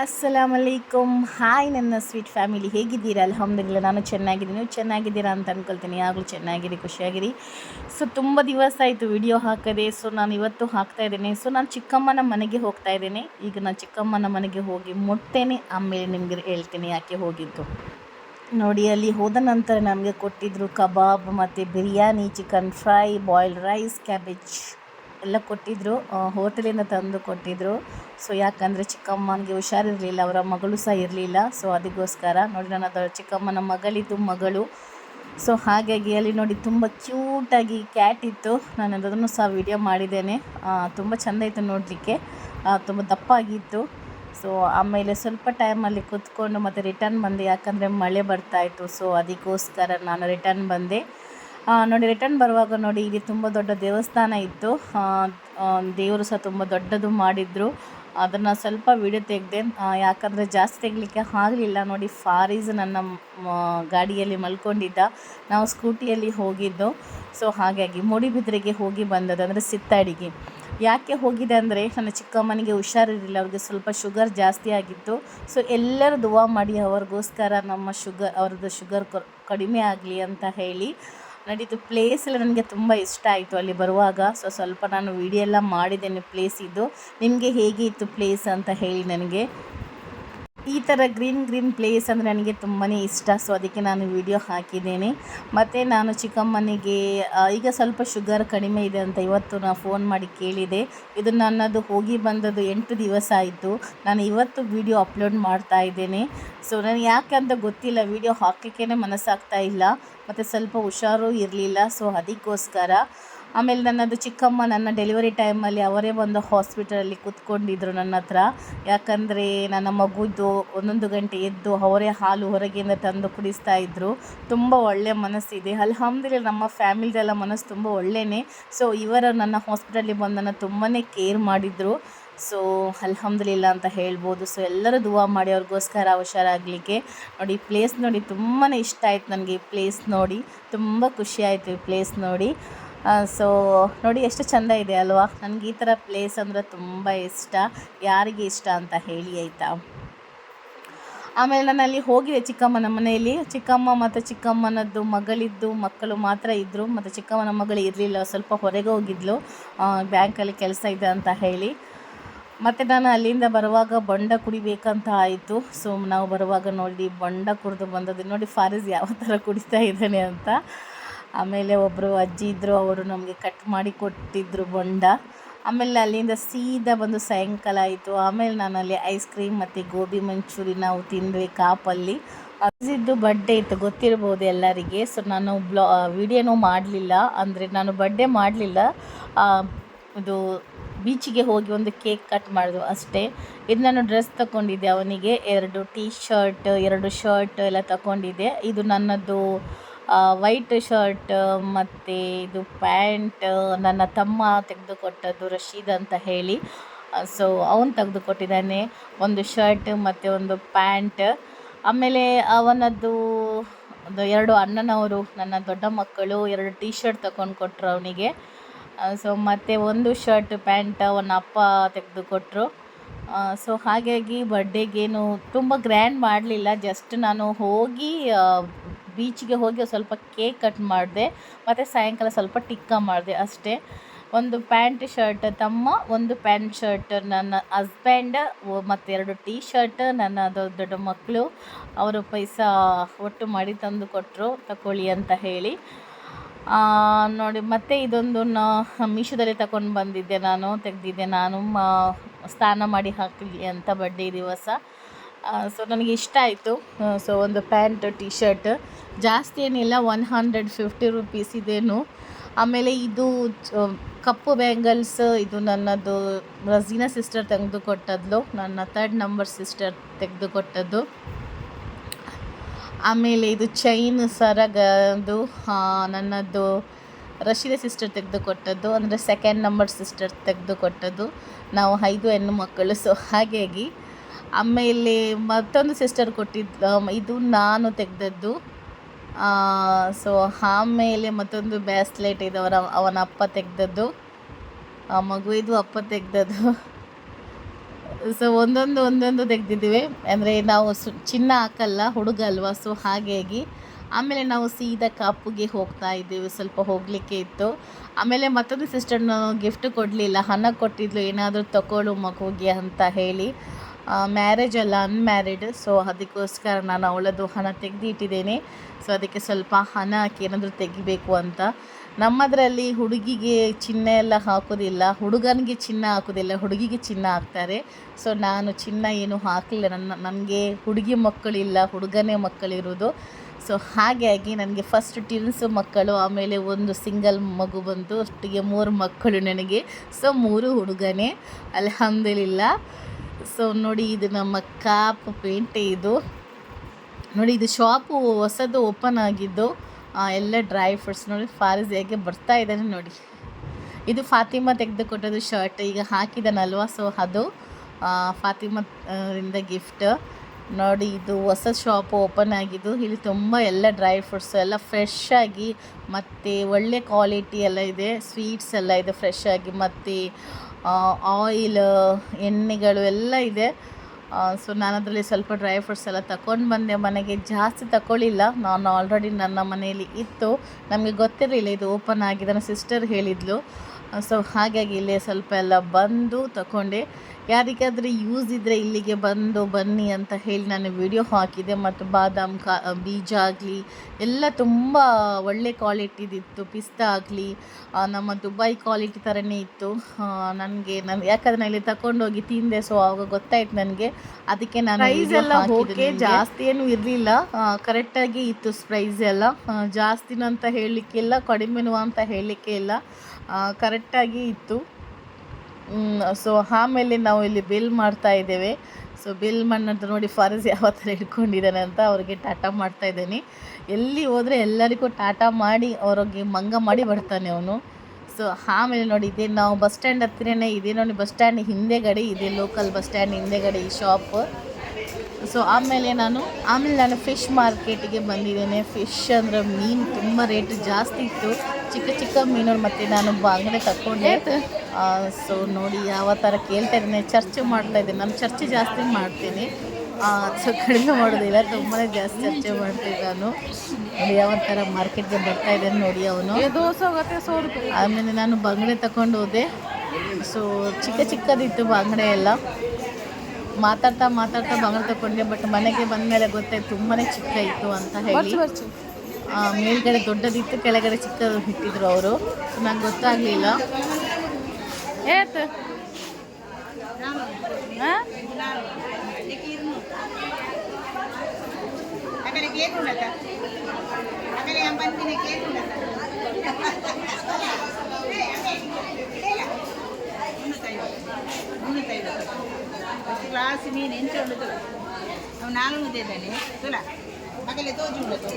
ಅಸ್ಸಲಾಮಲೈಕುಮ್ hi ನನ್ನ sweet family ಹೇಗಿದ್ದೀರಾ? ಅಲ್ಹಮ್ದಿಲ್ಲ ನಾನು ಚೆನ್ನಾಗಿದ್ದೀನಿ. ನೀವು ಚೆನ್ನಾಗಿದ್ದೀರಾ ಅಂತ ಅಂದ್ಕೊಳ್ತೀನಿ ಯಾವಾಗಲೂ ಚೆನ್ನಾಗಿರಿ, ಖುಷಿಯಾಗಿರಿ. ಸೊ ತುಂಬ ದಿವಸ ಆಯಿತು ವಿಡಿಯೋ ಹಾಕದೆ. ಸೊ ನಾನು ಇವತ್ತು ಹಾಕ್ತಾ ಇದ್ದೀನಿ. ಸೊ ನಾನು ಚಿಕ್ಕಮ್ಮನ ಮನೆಗೆ ಹೋಗ್ತಾ ಇದ್ದೀನಿ. ಈಗ ನಾನು ಚಿಕ್ಕಮ್ಮನ ಮನೆಗೆ ಹೋಗಿ ಮುಟ್ತೇನೆ ಆಮೇಲೆ ನಿಮಗೆ ಹೇಳ್ತೀನಿ ಯಾಕೆ ಹೋಗಿದ್ದು. ನೋಡಿ, ಅಲ್ಲಿ ಹೋದ ನಂತರ ನಮಗೆ ಕೊಟ್ಟಿದ್ದರು ಕಬಾಬ್ ಮತ್ತು biryani chicken fry boiled rice cabbage ಎಲ್ಲ ಕೊಟ್ಟಿದ್ದರು ಹೋಟೆಲಿಂದ ತಂದು ಕೊಟ್ಟಿದ್ದರು ಸೊ ಯಾಕಂದರೆ ಚಿಕ್ಕಮ್ಮನಿಗೆ ಹುಷಾರಿರಲಿಲ್ಲ, ಅವರ ಮಗಳು ಸಹ ಇರಲಿಲ್ಲ. ಸೊ ಅದಕ್ಕೋಸ್ಕರ ನೋಡಿ ನನ್ನ ದೊ, ಚಿಕ್ಕಮ್ಮನ ಮಗಳಿದ್ದು ಮಗಳು. ಸೊ ಹಾಗಾಗಿ ಅಲ್ಲಿ ನೋಡಿ ತುಂಬ ಕ್ಯೂಟಾಗಿ ಕ್ಯಾಟ್ ಇತ್ತು. ನಾನು ಅದನ್ನು ಸಹ ವಿಡಿಯೋ ಮಾಡಿದ್ದೇನೆ. ತುಂಬ ಚೆಂದ ಇತ್ತು ನೋಡಲಿಕ್ಕೆ. ತುಂಬ ದಪ್ಪಾಗಿತ್ತು. ಸೊ ಆಮೇಲೆ ಸ್ವಲ್ಪ ಟೈಮಲ್ಲಿ ಕೂತ್ಕೊಂಡು ಮತ್ತೆ ರಿಟರ್ನ್ ಬಂದೆ. ಯಾಕಂದರೆ ಮಳೆ ಬರ್ತಾಯಿತ್ತು ಸೊ ಅದಕ್ಕೋಸ್ಕರ ನಾನು ರಿಟರ್ನ್ ಬಂದೆ. ನೋಡಿ ರಿಟರ್ನ್ ಬರುವಾಗ ನೋಡಿ, ಇಲ್ಲಿ ತುಂಬ ದೊಡ್ಡ ದೇವಸ್ಥಾನ ಇತ್ತು. ದೇವರು ಸಹ ತುಂಬ ದೊಡ್ಡದು ಮಾಡಿದರು. ಅದನ್ನು ಸ್ವಲ್ಪ ವಿಡಿಯೋ ತೆಗೆದೆ ಯಾಕಂದರೆ ಜಾಸ್ತಿ ತೆಗಲಿಕ್ಕೆ ಆಗಲಿಲ್ಲ ನೋಡಿ ಫಾರೀಸ್ ನನ್ನ ಗಾಡಿಯಲ್ಲಿ ಮಲ್ಕೊಂಡಿದ್ದ. ನಾವು ಸ್ಕೂಟಿಯಲ್ಲಿ ಹೋಗಿದ್ದು. ಸೊ ಹಾಗಾಗಿ ಮೂಡಿಬಿದ್ರೆಗೆ ಹೋಗಿ ಬಂದದ್ದು, ಅಂದರೆ ಸಿತ್ತಾಡಿಗೆ. ಯಾಕೆ ಹೋಗಿದೆ ಅಂದರೆ, ನನ್ನ ಚಿಕ್ಕಮ್ಮನಿಗೆ ಹುಷಾರಿರಲಿಲ್ಲ, ಅವ್ರಿಗೆ ಸ್ವಲ್ಪ ಶುಗರ್ ಜಾಸ್ತಿ ಆಗಿತ್ತು. ಸೊ ಎಲ್ಲರೂ ದುವಾ ಮಾಡಿ, ಅವ್ರಿಗೋಸ್ಕರ ನಮ್ಮ ಶುಗರ್ ಅವ್ರದ್ದು ಶುಗರ್ ಕಡಿಮೆ ಆಗಲಿ ಅಂತ ಹೇಳಿ ನಡೀತು. ಪ್ಲೇಸ್ ಎಲ್ಲ ನನಗೆ ತುಂಬ ಇಷ್ಟ ಆಯಿತು ಅಲ್ಲಿ ಬರುವಾಗ. ಸೊ ಸ್ವಲ್ಪ ನಾನು ವಿಡಿಯೋ ಎಲ್ಲ ಮಾಡಿದ್ದೇನೆ ಪ್ಲೇಸಿದ್ದು ನಿಮಗೆ ಹೇಗೆ ಇತ್ತು ಪ್ಲೇಸ್ ಅಂತ ಹೇಳಿ ನನಗೆ. ಈ ಥರ ಗ್ರೀನ್ ಗ್ರೀನ್ ಪ್ಲೇಸ್ ಅಂದರೆ ನನಗೆ ತುಂಬಾ ಇಷ್ಟ. ಸೊ ಅದಕ್ಕೆ ನಾನು ವಿಡಿಯೋ ಹಾಕಿದ್ದೇನೆ. ಮತ್ತು ನಾನು ಚಿಕ್ಕಮ್ಮನಿಗೆ ಈಗ ಸ್ವಲ್ಪ ಶುಗರ್ ಕಡಿಮೆ ಇದೆ ಅಂತ ಇವತ್ತು ನಾನು ಫೋನ್ ಮಾಡಿ ಕೇಳಿದೆ. ಇದು ನನ್ನದು ಹೋಗಿ ಬಂದದ್ದು ಎಂಟು ದಿವಸ ಆಯಿತು. ನಾನು ಇವತ್ತು ವಿಡಿಯೋ ಅಪ್ಲೋಡ್ ಮಾಡ್ತಾ ಇದ್ದೇನೆ. ಸೊ ನನಗೆ ಯಾಕೆ ಅಂತ ಗೊತ್ತಿಲ್ಲ. ವಿಡಿಯೋ ಹಾಕಲಿಕ್ಕೇ ಮನಸ್ಸಾಗ್ತಾ ಇಲ್ಲ. ಮತ್ತು ಸ್ವಲ್ಪ ಹುಷಾರು ಇರಲಿಲ್ಲ. ಸೊ ಅದಕ್ಕೋಸ್ಕರ ಆಮೇಲೆ ನನ್ನದು ಚಿಕ್ಕಮ್ಮ ನನ್ನ ಡೆಲಿವರಿ ಟೈಮಲ್ಲಿ ಅವರೇ ಬಂದು ಹಾಸ್ಪಿಟಲಲ್ಲಿ ಕೂತ್ಕೊಂಡಿದ್ರು ನನ್ನ ಹತ್ರ. ಯಾಕಂದರೆ ನನ್ನ ಮಗುದು ಒಂದೊಂದು ಗಂಟೆ ಎದ್ದು ಅವರೇ ಹಾಲು ಹೊರಗಿಂದ ತಂದು ಕುಡಿಸ್ತಾ ಇದ್ದರು ತುಂಬ ಒಳ್ಳೆಯ ಮನಸ್ಸಿದೆ. ಅಲ್ಹಮ್ದಿಲ್ಲ ನಮ್ಮ ಫ್ಯಾಮಿಲಿದೆಲ್ಲ ಮನಸ್ಸು ತುಂಬ ಒಳ್ಳೆಯೇ ಸೊ ಇವರು ನನ್ನ ಹಾಸ್ಪಿಟಲಿಗೆ ಬಂದು ನನ್ನ ತುಂಬಾ ಕೇರ್ ಮಾಡಿದರು. ಸೊ ಅಲ್ಹಮ್ದುಲಿಲ್ಲ ಅಂತ ಹೇಳ್ಬೋದು. ಸೊ ಎಲ್ಲರೂ ದುವಾ ಮಾಡಿ ಅವ್ರಿಗೋಸ್ಕರ ಹುಷಾರಾಗಲಿಕ್ಕೆ ನೋಡಿ ಪ್ಲೇಸ್ ನೋಡಿ ತುಂಬಾ ಇಷ್ಟ ಆಯಿತು ನನಗೆ ಈ ಪ್ಲೇಸ್ ನೋಡಿ. ತುಂಬ ಖುಷಿ ಆಯಿತು ಈ ಪ್ಲೇಸ್ ನೋಡಿ. ಸೊ ನೋಡಿ ಎಷ್ಟು ಚೆಂದ ಇದೆ ಅಲ್ವಾ? ನನಗೆ ಈ ಥರ ಪ್ಲೇಸ್ ಅಂದರೆ ತುಂಬ ಇಷ್ಟ. ಯಾರಿಗೆ ಇಷ್ಟ ಅಂತ ಹೇಳಿ ಆಯಿತಾ? ಆಮೇಲೆ ನಾನು ಅಲ್ಲಿ ಹೋಗಿದೆ ಚಿಕ್ಕಮ್ಮನ ಮನೆಯಲ್ಲಿ. ಚಿಕ್ಕಮ್ಮ ಮತ್ತು ಚಿಕ್ಕಮ್ಮನದ್ದು ಮಗಳಿದ್ದು ಮಕ್ಕಳು ಮಾತ್ರ ಇದ್ದರು ಮತ್ತು ಚಿಕ್ಕಮ್ಮನ ಮಗಳು ಇರಲಿಲ್ಲ, ಸ್ವಲ್ಪ ಹೊರಗೆ ಹೋಗಿದ್ಲು. ಬ್ಯಾಂಕಲ್ಲಿ ಕೆಲಸ ಇದೆ ಅಂತ ಹೇಳಿ. ಮತ್ತು ನಾನು ಅಲ್ಲಿಂದ ಬರುವಾಗ ಬಂಡ ಕುಡಿಬೇಕಂತ ಆಯಿತು. ಸೊ ನಾವು ಬರುವಾಗ ನೋಡಿ ಬಂಡ ಕುಡಿದು ಬಂದದ್ದು. ನೋಡಿ ಫಾರಿಸ್ ಯಾವ ಥರ ಕುಡಿತಾ ಇದ್ದಾನೆ ಅಂತ. ಆಮೇಲೆ ಒಬ್ಬರು ಅಜ್ಜಿ ಇದ್ದರು ಅವರು ನಮಗೆ ಕಟ್ ಮಾಡಿ ಕೊಟ್ಟಿದ್ದರು ಬೊಂಡ. ಆಮೇಲೆ ಅಲ್ಲಿಂದ ಸೀದಾ ಬಂದು ಸಾಯಂಕಾಲ ಆಯಿತು. ಆಮೇಲೆ ನಾನು ಅಲ್ಲಿ ಐಸ್ ಕ್ರೀಮ್ ಮತ್ತು ಗೋಬಿ ಮಂಚೂರಿ ನಾವು ತಿಂದ್ವಿ ಕಾಪಲ್ಲಿ. ಅಜ್ಜಿದ್ದು ಬಡ್ಡೆ ಇತ್ತು, ಗೊತ್ತಿರ್ಬೋದು ಎಲ್ಲರಿಗೆ. ಸೊ ನಾನು ಬ್ಲಾ ವಿಡಿಯೋನೂ ಮಾಡಲಿಲ್ಲ. ಅಂದರೆ ನಾನು ಬರ್ಡೇ ಮಾಡಲಿಲ್ಲ. ಇದು ಬೀಚಿಗೆ ಹೋಗಿ ಒಂದು ಕೇಕ್ ಕಟ್ ಮಾಡಿದ್ವು ಅಷ್ಟೇ. ಇದು ನಾನು ಡ್ರೆಸ್ ತಗೊಂಡಿದ್ದೆ ಅವನಿಗೆ. ಎರಡು ಟೀ ಶರ್ಟ್ ಎರಡು ಶರ್ಟ್ ಎಲ್ಲ ತಗೊಂಡಿದ್ದೆ. ಇದು ನನ್ನದು ವೈಟ್ ಶರ್ಟ್ ಮತ್ತು ಇದು ಪ್ಯಾಂಟ್ ನನ್ನ ತಮ್ಮ ತೆಗೆದುಕೊಟ್ಟದ್ದು ರಶೀದ್ ಅಂತ ಹೇಳಿ. ಸೊ ಅವನು ತೆಗೆದುಕೊಟ್ಟಿದ್ದಾನೆ. ಒಂದು ಶರ್ಟ್ ಮತ್ತು ಒಂದು ಪ್ಯಾಂಟ್ ಆಮೇಲೆ ಅವನದ್ದು ಒಂದು ಎರಡು ಅಣ್ಣನವರು, ನನ್ನ ದೊಡ್ಡ ಮಕ್ಕಳು, ಎರಡು ಟೀ ಶರ್ಟ್ ತಗೊಂಡು ಕೊಟ್ಟರು ಅವನಿಗೆ. ಸೊ ಮತ್ತು ಒಂದು ಶರ್ಟ್ ಪ್ಯಾಂಟ್ ಅವನ ಅಪ್ಪ ತೆಗೆದುಕೊಟ್ರು. ಸೊ ಹಾಗಾಗಿ ಬರ್ಡೇಗೇನು ತುಂಬ ಗ್ರ್ಯಾಂಡ್ ಮಾಡಲಿಲ್ಲ. ಜಸ್ಟ್ ನಾನು ಹೋಗಿ ಬೀಚಿಗೆ ಹೋಗಿ ಸ್ವಲ್ಪ ಕೇಕ್ ಕಟ್ ಮಾಡಿದೆ, ಮತ್ತು ಸಾಯಂಕಾಲ ಸ್ವಲ್ಪ ಟಿಕ್ಕ ಮಾಡಿದೆ ಅಷ್ಟೇ. ಒಂದು ಪ್ಯಾಂಟ್ ಶರ್ಟ್, ತಮ್ಮ ಒಂದು ಪ್ಯಾಂಟ್ ಶರ್ಟ್, ನನ್ನ ಹಸ್ಬೆಂಡ್ ಮತ್ತು ಎರಡು ಟೀ ಶರ್ಟ್ ನನ್ನ ದೊಡ್ಡ ದೊಡ್ಡ ಮಕ್ಕಳು ಅವರು ಪೈಸಾ ಒಟ್ಟು ಮಾಡಿ ತಂದು ಕೊಟ್ಟರು ತಗೊಳ್ಳಿ ಅಂತ ಹೇಳಿ. ನೋಡಿ, ಮತ್ತೆ ಇದೊಂದು ಮೀಶೋದಲ್ಲಿ ತಗೊಂಡು ಬಂದಿದ್ದೆ ನಾನು, ತೆಗೆದಿದ್ದೆ ನಾನು ಸ್ನಾನ ಮಾಡಿ ಹಾಕಲಿ ಅಂತ ಬಡ್ಡಿ ದಿವಸ. ಸೊ ನನಗೆ ಇಷ್ಟ ಆಯಿತು. ಸೊ ಒಂದು ಪ್ಯಾಂಟ್ ಟಿ ಶರ್ಟ್ ಜಾಸ್ತಿ ಏನಿಲ್ಲ ಒನ್ ಹಂಡ್ರೆಡ್ ಫಿಫ್ಟಿ ರುಪೀಸ್ ಇದೇನು. ಆಮೇಲೆ ಇದು ಕಪ್ಪು ಬ್ಯಾಂಗಲ್ಸ್ ಇದು ನನ್ನದು ರಜೀನಾ ಸಿಸ್ಟರ್ ತೆಗೆದುಕೊಟ್ಟದ್ಲು ನನ್ನ ತರ್ಡ್ ನಂಬರ್ ಸಿಸ್ಟರ್ ತೆಗೆದುಕೊಟ್ಟದ್ದು ಆಮೇಲೆ ಇದು ಚೈನ್ ಸರಗದು ನನ್ನದು ರಶೀದ ಸಿಸ್ಟರ್ ತೆಗೆದುಕೊಟ್ಟದ್ದು ಅಂದರೆ ಸೆಕೆಂಡ್ ನಂಬರ್ ಸಿಸ್ಟರ್ ತೆಗೆದುಕೊಟ್ಟದ್ದು ನಾವು ಐದು ಹೆಣ್ಣು ಮಕ್ಕಳು ಸೊ ಹಾಗಾಗಿ. ಆಮೇಲೆ ಮತ್ತೊಂದು ಸಿಸ್ಟರ್ ಕೊಟ್ಟಿದ್ದು ಇದು ನಾನು ತೆಗೆದದ್ದು. ಸೊ ಆಮೇಲೆ ಮತ್ತೊಂದು ಬ್ಯಾಸ್ಲೆಟ್ ಇದು ಅವರ ಅವನ ಅಪ್ಪ ತೆಗೆದದ್ದು. ಆ ಮಗುವಿದು ಅಪ್ಪ ತೆಗೆದದ್ದು. ಸೊ ಒಂದೊಂದು ಒಂದೊಂದು ತೆಗೆದಿದ್ದೀವಿ. ಅಂದರೆ ನಾವು ಸು ಚಿನ್ನ ಹಾಕಲ್ಲ, ಹುಡುಗ ಅಲ್ವಾ? ಸೊ ಹಾಗಾಗಿ. ಆಮೇಲೆ ನಾವು ಸೀದಾ ಕಾಪುಗೆ ಹೋಗ್ತಾ ಇದ್ದೀವಿ. ಸ್ವಲ್ಪ ಹೋಗಲಿಕ್ಕೆ ಇತ್ತು. ಆಮೇಲೆ ಮತ್ತೊಂದು ಸಿಸ್ಟರ್ನ ಗಿಫ್ಟ್ ಕೊಡಲಿಲ್ಲ. ಹಣ ಕೊಟ್ಟಿದ್ಲು. ಏನಾದರೂ ತಗೊಳ್ಳು ಮಗುಗೆ ಅಂತ ಹೇಳಿ. ಮ್ಯಾರೇಜ್ ಅಲ್ಲ ಅನ್ಮ್ಯಾರಿಡ್ ಸೊ ಅದಕ್ಕೋಸ್ಕರ ನಾನು ಅವಳದ್ದು ಹಣ ತೆಗೆದು ಇಟ್ಟಿದ್ದೇನೆ ಸೊ ಅದಕ್ಕೆ ಸ್ವಲ್ಪ ಹಣ ಹಾಕಿ ಏನಾದರೂ ತೆಗಿಬೇಕು ಅಂತ. ನಮ್ಮದರಲ್ಲಿ ಹುಡುಗಿಗೆ ಚಿನ್ನ ಎಲ್ಲ ಹಾಕೋದಿಲ್ಲ. ಹುಡುಗನಿಗೆ ಚಿನ್ನ ಹಾಕೋದಿಲ್ಲ. ಹುಡುಗಿಗೆ ಚಿನ್ನ ಹಾಕ್ತಾರೆ. ಸೊ ನಾನು ಚಿನ್ನ ಏನು ಹಾಕಲಿಲ್ಲ. ನನ್ನ, ನನಗೆ ಹುಡುಗಿ ಮಕ್ಕಳಿಲ್ಲ. ಹುಡುಗನೇ ಮಕ್ಕಳಿರೋದು. ಸೊ ಹಾಗಾಗಿ ನನಗೆ ಫಸ್ಟ್ ಟಿನ್ಸ್ ಮಕ್ಕಳು, ಆಮೇಲೆ ಒಂದು ಸಿಂಗಲ್ ಮಗು ಬಂತು. ಅಷ್ಟಿಗೆ ಮೂರು ಮಕ್ಕಳು ನನಗೆ. ಸೊ ಮೂರು ಹುಡುಗನೇ. ಅಲ್ಹಮ್ದುಲಿಲ್ಲ ಸೊ ನೋಡಿ ಇದು ನಮ್ಮ ಕಾಪ್ ಪೇಂಟೆ ಇದು. ನೋಡಿ ಇದು ಶಾಪು ಹೊಸದು ಓಪನ್ ಆಗಿದ್ದು ಎಲ್ಲ ಡ್ರೈ ಫ್ರೂಟ್ಸ್ ನೋಡಿ ಫಾರಿಸ್ ಹೇಗೆ ಬರ್ತಾ ಇದ್ದಾನೆ ನೋಡಿ. ಇದು ಫಾತಿಮಾ ತೆಗೆದುಕೊಟ್ಟದು ಶರ್ಟ್ ಈಗ ಹಾಕಿದ್ದಾನಲ್ವ ಸೊ ಅದು ಫಾತಿಮಾ ರಿಂದ ಗಿಫ್ಟ್ ನೋಡಿ ಇದು ಹೊಸ ಶಾಪ್ ಓಪನ್ ಆಗಿದ್ದು, ಇಲ್ಲಿ ತುಂಬ ಎಲ್ಲ ಡ್ರೈ ಫ್ರೂಟ್ಸ್ ಎಲ್ಲ ಫ್ರೆಶ್ ಆಗಿ ಮತ್ತು ಒಳ್ಳೆ ಕ್ವಾಲಿಟಿ ಎಲ್ಲ ಇದೆ ಸ್ವೀಟ್ಸ್ ಎಲ್ಲ ಇದೆ ಫ್ರೆಶ್ ಆಗಿ ಮತ್ತು ಆಯಿಲ್ ಎಣ್ಣೆಗಳು ಎಲ್ಲ ಇದೆ. ಸೊ ನಾನು ಅದರಲ್ಲಿ ಸ್ವಲ್ಪ ಡ್ರೈ ಫ್ರೂಟ್ಸ್ ಎಲ್ಲ ತಗೊಂಡು ಬಂದೆ. ಮನೆಗೆ ಜಾಸ್ತಿ ತಗೊಳ್ಳಿಲ್ಲ ನಾನು ಆಲ್ರೆಡಿ ನನ್ನ ಮನೆಯಲ್ಲಿ ಇತ್ತು. ನಮಗೆ ಗೊತ್ತಿರಲಿಲ್ಲ, ಇದು ಓಪನ್ ಆಗಿದೆ ನನ್ನ ಸಿಸ್ಟರ್ ಹೇಳಿದ್ಲು. ಸೊ ಹಾಗಾಗಿ ಇಲ್ಲಿ ಸ್ವಲ್ಪ ಎಲ್ಲ ಬಂದು ತಗೊಂಡೆ ಯಾರಿಗಾದರೂ ಯೂಸ್ ಇದ್ದರೆ ಇಲ್ಲಿಗೆ ಬಂದು ಬನ್ನಿ ಅಂತ ಹೇಳಿ ನಾನು ವಿಡಿಯೋ ಹಾಕಿದೆ. ಮತ್ತು ಬಾದಾಮ್ ಕಾ ಬೀಜ ಆಗಲಿ ಎಲ್ಲ ತುಂಬ ಒಳ್ಳೆ ಕ್ವಾಲಿಟಿದಿತ್ತು ಪಿಸ್ತಾ ಆಗಲಿ ನಮ್ಮ ದುಬೈ ಕ್ವಾಲಿಟಿ ಥರನೇ ಇತ್ತು. ನನಗೆ ನಾನು ಯಾಕಂದರೆ ನಾನು ಇಲ್ಲಿ ತಗೊಂಡೋಗಿ ತಿಂದೆ ಸೊ ಆವಾಗ ಗೊತ್ತಾಯ್ತು ನನಗೆ. ಅದಕ್ಕೆ ನಾನು ಪ್ರೈಸ್ ಎಲ್ಲ ಹೋಗಿ ಜಾಸ್ತಿ ಏನು ಇರಲಿಲ್ಲ. ಕರೆಕ್ಟಾಗಿ ಇತ್ತು ಪ್ರೈಸ್ ಎಲ್ಲ. ಜಾಸ್ತಿನೂ ಅಂತ ಹೇಳಲಿಕ್ಕಿಲ್ಲ ಕಡಿಮೆನೂ ಅಂತ ಹೇಳಲಿಕ್ಕೆ ಇಲ್ಲ. ಕರೆಕ್ಟಾಗಿ ಇತ್ತು. ಸೊ ಆಮೇಲೆ ನಾವು ಇಲ್ಲಿ ಬಿಲ್ ಮಾಡ್ತಾ ಇದ್ದೇವೆ. ಸೊ ಬಿಲ್ ಮಾಡೋದು ನೋಡಿ ಫಾರಸ್ ಯಾವ ಥರ ಹಿಡ್ಕೊಂಡಿದ್ದಾನೆ ಅಂತ ಅವ್ರಿಗೆ ಟಾಟಾ ಮಾಡ್ತಾ ಇದ್ದೀನಿ. ಎಲ್ಲಿ ಹೋದರೆ ಎಲ್ಲರಿಗೂ ಟಾಟಾ ಮಾಡಿ ಅವ್ರಿಗೆ ಮಂಗ ಮಾಡಿ ಬರ್ತಾನೆ ಅವನು. ಸೊ ಆಮೇಲೆ ನೋಡಿ ಇದೇ ನಾವು ಬಸ್ ಸ್ಟ್ಯಾಂಡ್ ಹತ್ತಿರನೇ, ಇದೆ ನೋಡಿ ಬಸ್ ಸ್ಟ್ಯಾಂಡ್ ಹಿಂದೆಗಡೆ, ಇದೆ ಲೋಕಲ್ ಬಸ್ ಸ್ಟ್ಯಾಂಡ್ ಹಿಂದೆಗಡೆ ಈ ಶಾಪ್ ಸೊ ಆಮೇಲೆ ನಾನು ಆಮೇಲೆ ನಾನು ಫಿಶ್ ಮಾರ್ಕೆಟಿಗೆ ಬಂದಿದ್ದೇನೆ. ಫಿಶ್ ಅಂದರೆ ಮೀನು ತುಂಬ ರೇಟ್ ಜಾಸ್ತಿ ಇತ್ತು. ಚಿಕ್ಕ ಚಿಕ್ಕ ಮೀನು ಮತ್ತು ನಾನು ಬಾಂಗಡೆ ತಗೊಂಡೆ ಸೊ ನೋಡಿ ಯಾವ ಥರ ಕೇಳ್ತಾ ಇದ್ದೀನಿ. ಚರ್ಚೆ ಮಾಡ್ತಾ ಇದ್ದೀನಿ. ನಾನು ಚರ್ಚೆ ಜಾಸ್ತಿ ಮಾಡ್ತೀನಿ. ಸೊ ಕಡಿಮೆ ಮಾಡೋದಿಲ್ಲ. ತುಂಬಾ ಜಾಸ್ತಿ ಚರ್ಚೆ ಮಾಡ್ತೀನಿ ನಾನು. ನೋಡಿ ಯಾವ ಥರ ಮಾರ್ಕೆಟ್ಗೆ ಬರ್ತಾ ಇದ್ದೇನೆ ನೋಡಿ ಅವನು. ಆಮೇಲೆ ನಾನು ಬಂಗಡೆ ತಗೊಂಡು ಹೋದೆ. ಸೊ ಚಿಕ್ಕ ಚಿಕ್ಕದಿತ್ತು ಬಂಗಡೆ ಎಲ್ಲ. ಮಾತಾಡ್ತಾ ಮಾತಾಡ್ತಾ ಬಂಗಡೆ ತಗೊಂಡೆ ಬಟ್ ಮನೆಗೆ ಬಂದ ಮೇಲೆ ಗೊತ್ತಾಯ್ತು ತುಂಬಾ ಚಿಕ್ಕ ಇತ್ತು ಅಂತ ಹೇಳಿ. ಮೇಲ್ಗಡೆ ದೊಡ್ಡದಿತ್ತು ಕೆಳಗಡೆ ಚಿಕ್ಕದು ಇಟ್ಟಿದ್ರು ಅವರು. ಸೊ ನಂಗೆ ಗೊತ್ತಾಗಲಿಲ್ಲ. ಏತ್ ಹಾಂ ಅಕಡೆ ಕೇಕ್ ಉಂಡತ ಅಕಡೆ ಬಂದಿನ ಕೇಕ್ ಉಂಡತ ಮುನ್ನೂತ್ತೈವತ್ತು ಅಷ್ಟು ಗ್ಲಾಸ್ ಮೀನು ಎಂಚ ಉಂಡದು ಅವು ನಾಲ್ಕು ಇದ್ದಾನೆ ತುಲ ಅಕಲೆ ತೋಜು ಉಂಡತು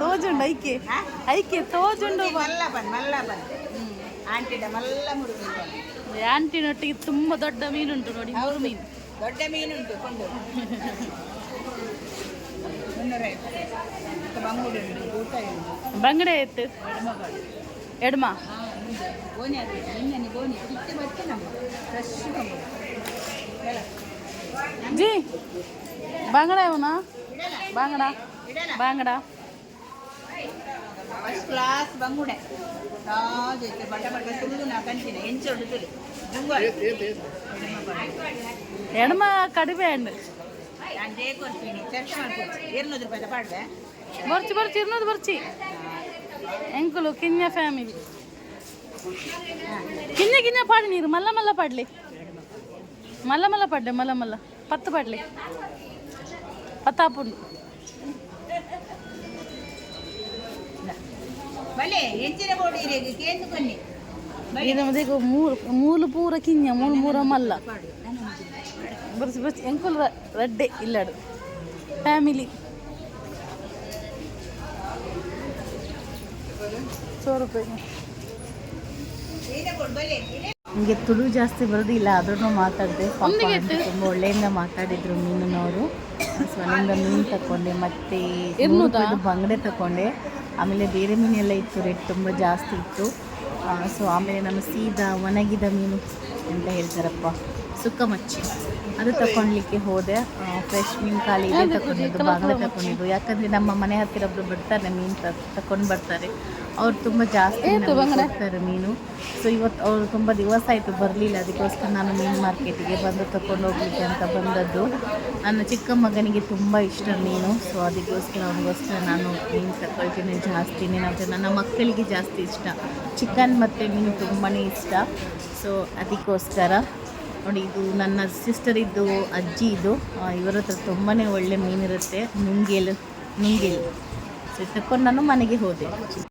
ತೋಜುಂಡು ಐಕೆ ಹಾ? ಐಕೆ ತೋಜುಂಡು ಮಲ್ಲ ಬನ್ ಮಲ್ಲ ಬನ್ ಆಂಟಿಡ ಮಲ್ಲ ಮುರುಗು ಆಂಟಿನೊಟ್ಟಿಗೆ ತುಂಬ ದೊಡ್ಡ ಮೀನುಂಟು ನೋಡಿ ಮೂರು ಮೀನು. ದೊಡ್ಡ ಮೀನುಂಟು ಕೊಂಡು ಮುನ್ನೂರೈವತ್ತು. ಮತ್ತೆ ಬಂಗುಡೆ ಉಂಟು ಊಟ ಉಂಟು. ಬಂಗಡೆ ಎತ್ತು? ಎಡ್ಮ. ಗೋಣಿ ಅದು ನಿನ್ನೆ ಗೋಣಿ. ಇಟ್ಟು ಮತ್ತೆ ನಮ್ಮದು ಫ್ರೆಶ್ ಬಂಗುಡೆ ಹೇಳ. ಜಿ ಬಾಂಗಡ ಇವನ ಇಡಲ್ಲ. ಬಾಂಗಡ. ಇಡಲ್ಲ. ಬಾಂಗಡ. ಫಸ್ಟ್ ಕ್ಲಾಸ್ ಬಂಗುಡೆ. ತಾಜೈತೆ ಬಟ್ಟ ಬಟ್ಟ ತುಳಿದು ನಾ ಕಂಚಿನ ಎಂಚೊಡು ತುಳಿ ಜುಂಗ ಎಡ್ಮ ಕಡಿಮೆ ಹಣ್ಣು ನಾನು ಜೇ ಕೊಡ್ತೀನಿ ಚರ್ಚೆ ಮಾಡ್ಕೊಡ್ತೀನಿ ಎರನೂರು ರೂಪಾಯಿ ಪಾಡ್ದೆ ಬರ್ಚಿ ಬರ್ಚಿ ಇರ್ನೋದು ಬರ್ಚಿ ಎಂಕುಲು ಕಿನ್ಯ ಫ್ಯಾಮಿಲಿ ಕಿನ್ಯ ಕಿನ್ಯ ಪಾಡಿ ನೀರು ಮಲ್ಲ ಮಲ್ಲ ಪಾಡ್ಲಿ ಮಲ್ಲ ಮಲ್ಲ ಪಾಡ್ಲೆ ಮಲ್ಲ ಮಲ್ಲ ಪತ್ತು ಪಾಡ್ಲಿ ಪತ್ತಾಪುಂಡು ಇದು ಮದಿಗೆ ಮೂರು ಮೂಲು ಪೂರ ಕಿನ್ಯ ಮೂಲು ಮೂರ ಮಲ್ಲ. ಬರ್ಸಿ ಬರ್ಸಿ ಎಂಕುಲ್ ರಡ್ಡೆ ಇಲ್ಲಡು. ಫ್ಯಾಮಿಲಿ. ಸೋ ರೂಪಾಯಿ. ನನಗೆ ತುಳು ಜಾಸ್ತಿ ಬರೋದಿಲ್ಲ ಆದ್ರೂ ಮಾತಾಡಿದೆ. ತುಂಬ ಒಳ್ಳೆಯಿಂದ ಮಾತಾಡಿದ್ರು ಮೀನಿನವರು. ಸೊ ಅಲ್ಲಿಂದ ಮೀನು ತಗೊಂಡೆ ಮತ್ತೆ ಬಂಗಡೆ ತಗೊಂಡೆ ಆಮೇಲೆ ಬೇರೆ ಮೀನೆಲ್ಲ ಇತ್ತು ರೇಟ್ ತುಂಬ ಜಾಸ್ತಿ ಇತ್ತು. ಸೊ ಆಮೇಲೆ ನಮ್ಮ ಸೀದಾ ಒಣಗಿದ ಮೀನು ಅಂತ ಹೇಳ್ತಾರಪ್ಪ, ಸುಕ್ಕ ಮಚ್ಚಿ. ಅದು ತಗೊಳ್ಲಿಕ್ಕೆ ಹೋದೆ. ಫ್ರೆಶ್ ಮೀನು ಖಾಲಿ ಇದೆ ತಗೊಂಡಿದ್ದು ಬಾಗಿಲು ತಗೊಂಡಿದ್ದು ಯಾಕಂದರೆ ನಮ್ಮ ಮನೆ ಹತ್ತಿರ ಒಬ್ಬರು ಬರ್ತಾರೆ, ಮೀನು ತಕೊಂಡು ಬರ್ತಾರೆ. ಅವ್ರು ತುಂಬ ಜಾಸ್ತಿ ಕೊಡ್ತಾರೆ ಮೀನು. ಸೊ ಇವತ್ತು ಅವ್ರು ತುಂಬ ದಿವಸ ಆಯಿತು ಬರಲಿಲ್ಲ. ಅದಕ್ಕೋಸ್ಕರ ನಾನು ಮೀನು ಮಾರ್ಕೆಟಿಗೆ ಬಂದು ತಗೊಂಡು ಹೋಗ್ಲಿಕ್ಕೆ ಅಂತ ಬಂದದ್ದು. ನನ್ನ ಚಿಕ್ಕ ಮಗನಿಗೆ ತುಂಬ ಇಷ್ಟ ಮೀನು. ಸೊ ಅದಕ್ಕೋಸ್ಕರ ಅವನಿಗೋಸ್ಕರ ನಾನು ಮೀನು ತಗೊಳ್ತೀನಿ ಜಾಸ್ತಿನೇ ನಾವು ನನ್ನ ಮಕ್ಕಳಿಗೆ ಜಾಸ್ತಿ ಇಷ್ಟ. ಚಿಕನ್ ಮತ್ತು ಮೀನು ತುಂಬಾ ಇಷ್ಟ. ಸೊ ಅದಕ್ಕೋಸ್ಕರ ನೋಡಿ ಇದು ನನ್ನ ಸಿಸ್ಟರ್ ಇದ್ದು ಅಜ್ಜಿ ಇದು. ಇವರ ಹತ್ರ ತುಂಬಾ ಒಳ್ಳೆ ಮೀನಿರುತ್ತೆ. ನುಂಗೇಲು ನುಂಗೇಲು. ಸೊ ತಕೊಂಡು ನಾನು ಮನೆಗೆ ಹೋದೆ.